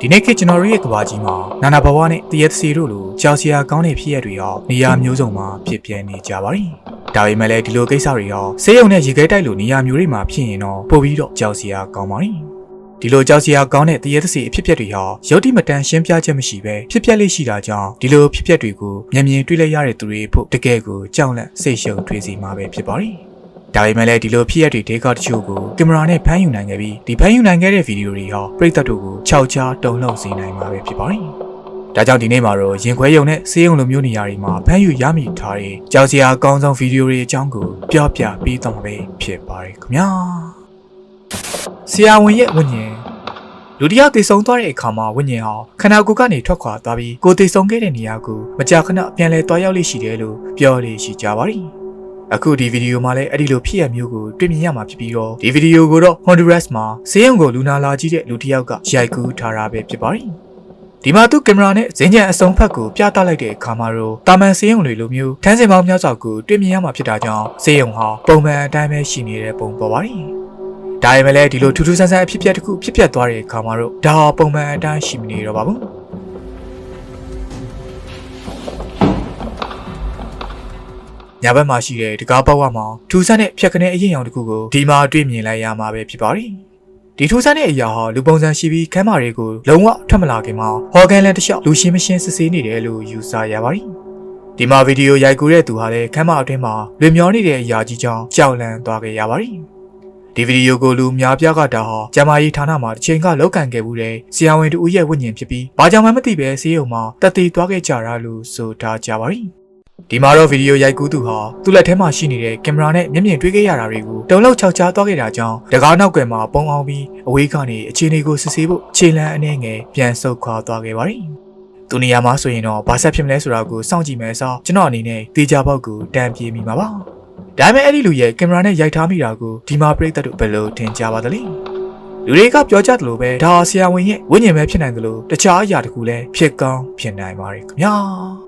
ဒီနေ့ခေတ်ကျွန်တော်တို့ရဲ့ကဘာကြီးမှာနာနာဘဝနဲ့တရက်စီတို့လိုကြောက်စရာကောင်းတဲ့ဖြစ်ရပ်တွေရောနေရာမျိုးစုံမှာဖြစ်ပြနေကြပါပြီ။ဒါပေမဲ့လည်းဒီလိုကိစ္စတွေရောဆေးရုံနဲ့ရေခဲတိုက်လိုနေရာမျိုးတွေမှာဖြစ်ရင်တော့ပိုပြီးတော့ကြောက်စရာကောင်းပါလိမ့်။ဒီလိုကြောက်စရာကောင်းတဲ့တရက်စီအဖြစ်ပြက်တွေဟာရုပ်တိမတန်ရှင်းပြချက်မရှိပဲဖြစ်ပြက်လေးရှိတာကြောင့်ဒီလိုဖြစ်ပြက်တွေကိုမြင်မြင်တွေ့လိုက်ရတဲ့သူတွေဖို့တကယ်ကိုကြောက်လန့်စိတ်ရှုပ်ထွေးစီမှာပဲဖြစ်ပါလိမ့်။ ဒါပေမဲ့လည်းဒီလိုဖြစ်ရတဲ့ဒေကတချို့ကိုကင်မရာနဲ့ဖမ်းယူနိုင်ခဲ့ပြီးဒီဖမ်းယူနိုင်ခဲ့တဲ့ဗီဒီယိုတွေဟာပရိသတ်တို့ကိုခြောက်ခြားတုံ့လှုပ်စေနိုင်မှာပဲဖြစ်ပါတယ်။ဒါကြောင့်ဒီနေ့မှာတော့ရင်ခွဲယုံနဲ့ဆေးရုံလိုမျိုးနေရာတွေမှာဖမ်းယူရမိထားတဲ့ကြောက်စရာအကောင်းဆုံးဗီဒီယိုတွေအကြောင်းကိုပြောပြပေးတော့မှာပဲဖြစ်ပါတယ်ခင်ဗျာ။ဆရာဝန်ရဲ့ဝိညာဉ်လူတစ်ယောက်တည်ဆုံသွားတဲ့အခါမှာဝိညာဉ်ဟာခန္ဓာကိုယ်ကနေထွက်ခွာသွားပြီးကိုယ်တည်ဆုံခဲ့တဲ့နေရာကိုမကြာခဏပြန်လဲသွားရောက်လိမ့်ရှိတယ်လို့ပြောလို့ရှိကြပါတယ်။ အခုဒီဗီဒီယိုမှာလည်းအဲ့ဒီလိုဖြစ်ရမျိုးကိုတွေ့မြင်ရမှာဖြစ်ပြီးတော့ဒီဗီဒီယိုကိုတော့ Honduras မှာဆေးရုံကိုလူနာလာကြည့်တဲ့လူတစ်ယောက်ကရိုက်ကူးထားတာပဲဖြစ်ပါတယ်။ဒီမှာသူကင်မရာနဲ့ဇင်းကြံအစုံဖက်ကိုပြသလိုက်တဲ့အခါမှာတော့တာမန်ဆေးရုံတွေလိုမျိုးထန်းစင်ပေါင်းများစွာကိုတွေ့မြင်ရမှာဖြစ်တာကြောင့်ဆေးရုံဟာပုံမှန်အတိုင်းပဲရှိနေတဲ့ပုံပေါ်ပါတယ်။ဒါပေမဲ့လည်းဒီလိုထူးထူးဆန်းဆန်းအဖြစ်အပျက်တစ်ခုဖြစ်ပျက်သွားတဲ့အခါမှာတော့ဒါဟာပုံမှန်အတိုင်းရှိမနေတော့ပါဘူး။ ညာဘက်မှာရှိတဲ့တကားပေါက်ဝမှာထူဆန်းတဲ့ဖြတ်ကနေအရင်ရောင်တစ်ခုကိုဒီမှာတွေ့မြင်လိုက်ရမှာပဲဖြစ်ပါတယ်။ဒီထူဆန်းတဲ့အရာဟာလူပုံစံရှိပြီးခမ်းမာတွေကိုလုံးဝထွက်မလာခင်မှာဟော်ဂန်လန်တစ်လျှောက်လူရှင်းမရှင်းစစ်ဆေးနေတယ်လို့ယူဆရပါတယ်။ဒီမှာဗီဒီယိုရိုက်ကူတဲ့သူဟာလည်းခမ်းမာအတွင်းမှာလွင်မျောနေတဲ့အရာကြီးကြောင့်ကြောက်လန့်သွားခဲ့ရပါတယ်။ဒီဗီဒီယိုကိုလူများပြားကတာဟာကျမကြီးဌာနမှာတစ်ချိန်ကလောက်ကန်ခဲ့မှုတဲ့ဆရာဝန်တူရဲ့ဝိညာဉ်ဖြစ်ပြီးဘာကြောင့်မှမသိပဲဆေးရုံမှာတက်တည်သွားခဲ့ကြတာလို့ဆိုထားကြပါတယ်။ ဒီမှာတော့ဗီဒီယိုရိုက်ကူးသူဟာသူ့လက်ထဲမှာရှိနေတဲ့ကင်မရာနဲ့မျက်မြင်တွေ့ခဲ့ရတာတွေကိုတုံလောက်ချောက်ချားသွားခဲ့တာကြောင့်တကားနောက်ကွယ်မှာပုံအောင်ပြီးအဝေးကနေအခြေအနေကိုစစ်ဆေးဖို့ခြေလမ်းအနေငယ်ပြန်ဆုတ်ခွာသွားခဲ့ပါတယ်။သူနေရာမှာဆိုရင်တော့ဘာဆက်ဖြစ်မလဲဆိုတာကိုစောင့်ကြည့်မယ်ဆိုကျွန်တော်အနေနဲ့တေချာပေါက်ကိုတန်ပြေးမိမှာပါ။ဒါပေမဲ့အဲ့ဒီလူရဲ့ကင်မရာနဲ့ရိုက်ထားမိတာကိုဒီမှာပြိတ္တတို့ဘယ်လိုထင်ကြပါသလဲ။လူတွေကပြောကြတယ်လို့ပဲဒါဟာဆရာဝန်ရဲ့ဝိညာဉ်ပဲဖြစ်နိုင်တယ်လို့တခြားအရာတခုလည်းဖြစ်ကောင်းဖြစ်နိုင်ပါတယ်ခင်ဗျာ။